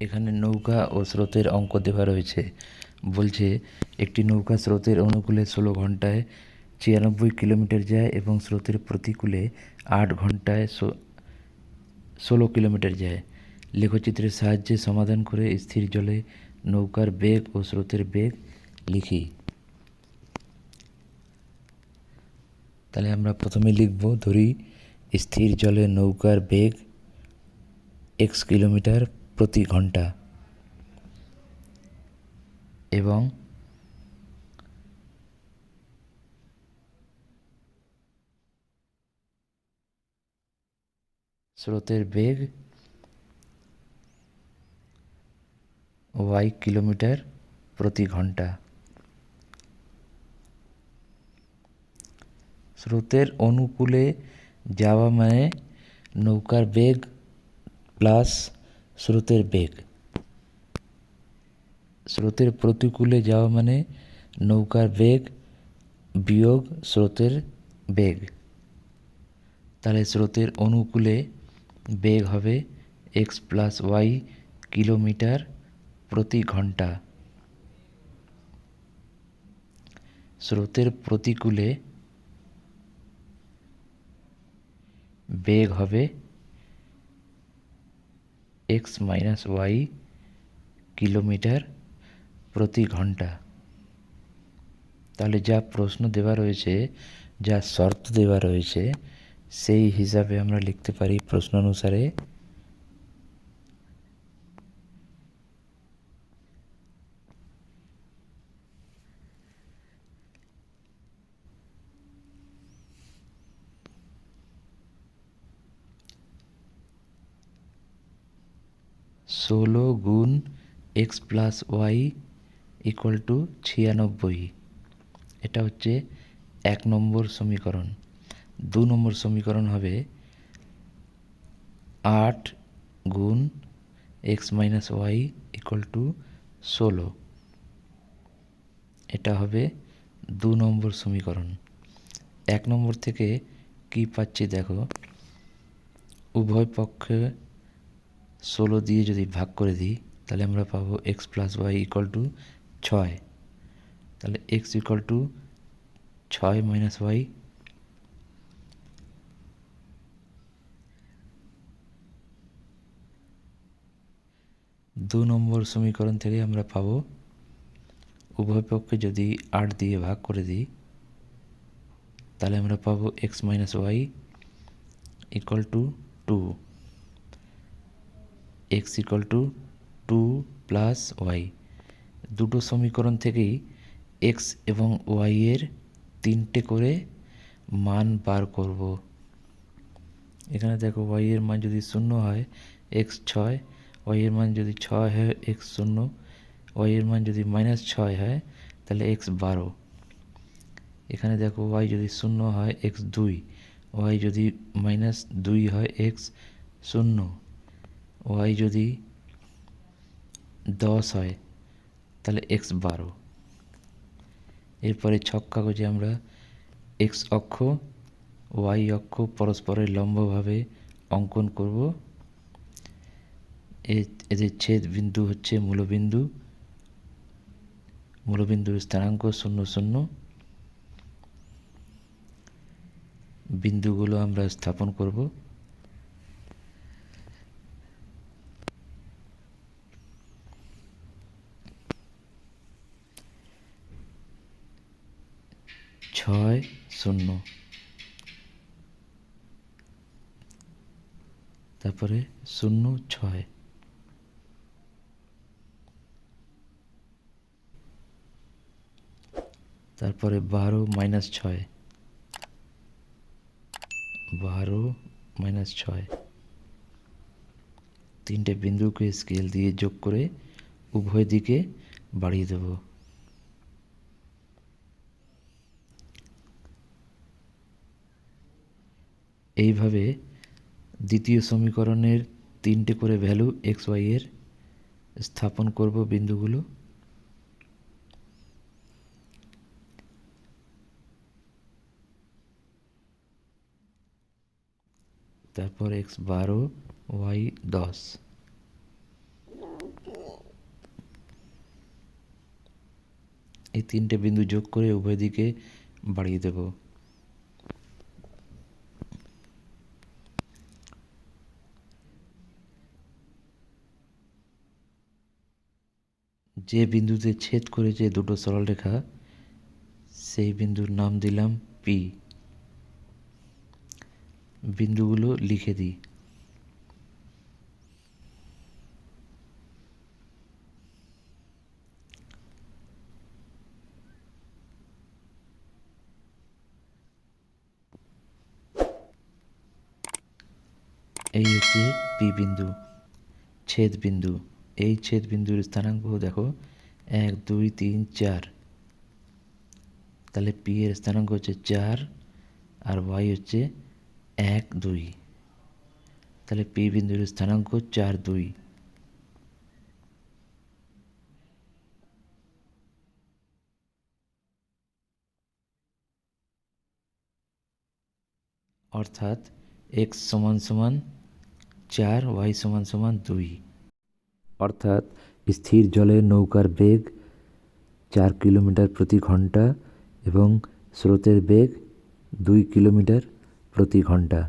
এখানে নৌকা ও স্রোতের অঙ্ক দেওয়া রয়েছে। বলছে, একটি নৌকা স্রোতের অনুকূলে ষোলো ঘন্টায় ছিয়ানব্বই কিলোমিটার যায় এবং স্রোতের প্রতিকূলে আট ঘন্টায় ষোলো কিলোমিটার যায়। লেখচিত্রের সাহায্যে সমাধান করে স্থির জলে নৌকার বেগ ও স্রোতের বেগ লিখি। তাহলে আমরা প্রথমে লিখব, ধরি, স্থির জলে নৌকার বেগ এক্স কিলোমিটার প্রতি ঘণ্টা। এবং স্রোতের বেগ ওয়াই কিলোমিটার প্রতি ঘণ্টা। স্রোতের অনুকূলে যাওয়া মানে নৌকার বেগ প্লাস স্রোতের বেগ। স্রোতের প্রতিকূলে যাওয়া মানে নৌকার বেগ বিয়োগ স্রোতের বেগ। তাহলে স্রোতের অনুকূলে বেগ হবে এক্স প্লাস ওয়াই কিলোমিটার প্রতি ঘণ্টা। স্রোতের প্রতিকূলে বেগ হবে এক্স মাইনাস ওয়াই কিলোমিটার প্রতি ঘণ্টা। তাহলে যা প্রশ্ন দেওয়া রয়েছে, যা শর্ত দেওয়া রয়েছে, সেই হিসাবে আমরা লিখতে পারি প্রশ্ন অনুসারে ষোলো গুণ x plus y equal to ছিয়ানব্বই। এটা হচ্ছে এক নম্বর সমীকরণ। দু নম্বর সমীকরণ হবে আট গুণ x minus y equal to ষোলো। এটা হবে দু নম্বর সমীকরণ। এক নম্বর থেকে কি পাচ্ছি দেখো? উভয় পক্ষে ষোলো দিয়ে যদি ভাগ করে দিই, তাহলে আমরা পাবো x plus y equal to ছয়। তাহলে এক্স ইকুয়াল টু ছয় মাইনাস ওয়াই দু নম্বর সমীকরণ থেকে আমরা পাবো, উভয় পক্ষে যদি আট দিয়ে ভাগ করে দিই, তাহলে আমরা পাবো x minus y equal to two x equal to two plus y দুটো সমীকরণ থেকেই এক্স এবং ওয়াই এর তিনটে করে মান বার করব। এখানে দেখো ওয়াই এর মান যদি শূন্য হয় এক্স ছয় ওয়াই এর মান যদি ছয় হয় এক্স শূন্য ওয়াই এর মান যদি মাইনাস ছয় হয়, তাহলে এক্স বারো। এখানে দেখো ওয়াই যদি শূন্য হয় এক্স দুই ওয়াই যদি মাইনাস দুই হয় এক্স শূন্য। ওয়াই যদি দশ হয়, তাহলে এক্স বারো। এরপরে ছক কাগজে আমরা এক্স অক্ষ ওয়াই অক্ষ পরস্পরের লম্বভাবে অঙ্কন করব। এদের ছেদ বিন্দু হচ্ছে মূলবিন্দু। মূলবিন্দুর স্থানাঙ্ক শূন্য শূন্য। বিন্দুগুলো আমরা স্থাপন করব। ছয় শূন্য। তারপরে শূন্য, ছয়। তারপরে বারো মাইনাস ছয়। বারো মাইনাস ছয়। তিনটে বিন্দুকে স্কেল দিয়ে যোগ করে উভয় দিকে বাড়িয়ে দেব। এইভাবে দ্বিতীয় সমীকরণের তিনটে করে ভ্যালু এক্স ওয়াইয়ের স্থাপন করব বিন্দুগুলো। তারপর এক্স বারো ওয়াই দশ। এই তিনটে বিন্দু যোগ করে উভয় দিকে বাড়িয়ে দেবো। যে বিন্দুতে ছেদ করেছে দুটো সরলরেখা সেই বিন্দুর নাম দিলাম পি বিন্দুগুলো লিখে দিই। এই হচ্ছে পি বিন্দু, ছেদ বিন্দু। এই ছেদ বিন্দুর স্থানাঙ্ক দেখো, এক, দুই, তিন, চার। তাহলে পি এর স্থানাঙ্ক হচ্ছে চার আর ওয়াই হচ্ছে এক, দুই। তাহলে পি বিন্দুর স্থানাঙ্ক চার, দুই। অর্থাৎ এক্স সমান সমান চার ওয়াই সমান সমান দুই। অর্থাৎ স্থির জলের নৌকার বেগ চার কিলোমিটার প্রতি ঘণ্টা এবং স্রোতের বেগ দুই কিলোমিটার প্রতি ঘণ্টা।